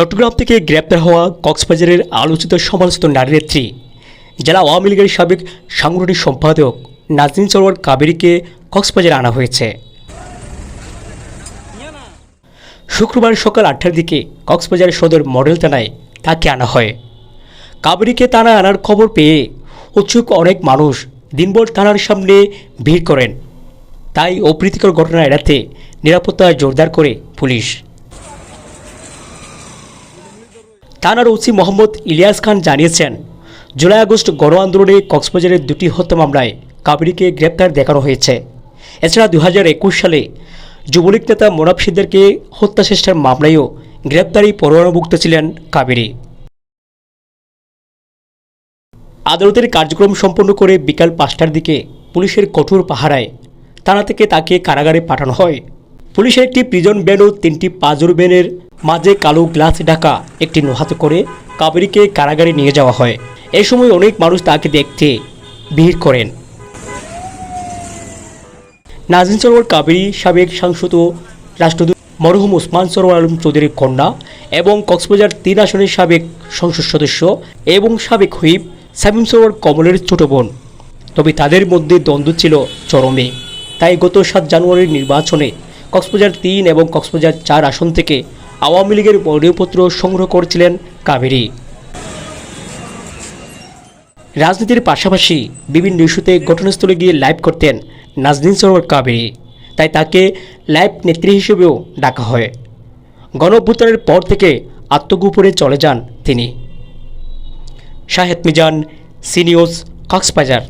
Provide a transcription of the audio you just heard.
চট্টগ্রাম থেকে গ্রেপ্তার হওয়া কক্সবাজারের আলোচিত সমালোচিত নারী নেত্রী, জেলা আওয়ামী লীগের সাবেক সাংগঠনিক সম্পাদক নাজনীন সরোয়ার কাবেরীকে কক্সবাজারে আনা হয়েছে। শুক্রবার সকাল আটটার দিকে কক্সবাজার সদর মডেল থানায় তাকে আনা হয়। কাবেরীকে থানায় আনার খবর পেয়ে উৎসুক অনেক মানুষ দিনভর থানার সামনে ভিড় করেন। তাই অপ্রীতিকর ঘটনা এড়াতে নিরাপত্তা জোরদার করে পুলিশ। থানার ওসি মোহাম্মদ ইলিয়াস খান জানিয়েছেন, জুলাই আগস্ট গণ আন্দোলনে কক্সবাজারের দুটি হত্যা মামলায় কাবেরীকে গ্রেপ্তার দেখানো হয়েছে। এছাড়া দু হাজার একুশ সালে যুবলীগ নেতা মোনাব সিদ্দারকে হত্যা চেষ্টার মামলায়ও গ্রেপ্তারি পরোয়ানাভুক্ত ছিলেন কাবেরী। আদালতের কার্যক্রম সম্পন্ন করে বিকাল পাঁচটার দিকে পুলিশের কঠোর পাহারায় থানা থেকে তাকে কারাগারে পাঠানো হয়। পুলিশের একটি প্রিজন ভ্যান ও তিনটি পাজর ভ্যানের মাঝে কালো গ্লাস ঢাকা একটি নোহাতে করে কাবেরীকে কারাগারে নিয়ে যাওয়া হয়। এই সময় অনেক মানুষ তাকে দেখতে ভিড় করেন। নাজিন সরোয়ার কাবেরী সাবেক সাংসদ ও রাষ্ট্রদূত মরহুম ওসমান সরোয়ার আলম চৌধুরীর কন্যা এবং কক্সবাজার তিন আসনের সাবেক সংসদ সদস্য এবং সাবেক হুইপ সামিম সরোয়ার কমলের ছোট বোন। তবে তাদের মধ্যে দ্বন্দ্ব ছিল চরমে। তাই গত সাত জানুয়ারির নির্বাচনে কক্সবাজার তিন এবং কক্সবাজার চার আসন থেকে আওয়ামী লীগের মনোনয়নপত্র সংগ্রহ করেছিলেন কাবেরী। রাজনীতির পাশাপাশি বিভিন্ন ইস্যুতে ঘটনাস্থলে গিয়ে লাইভ করতেন নাজনীন সরোয়ার কাবেরী। তাই তাকে লাইভ নেত্রী হিসেবেও ডাকা হয়। গণ পর থেকে আত্মগোপনে চলে যান তিনি। শাহেদ মিজান সিনিয়স কক্সবাজার।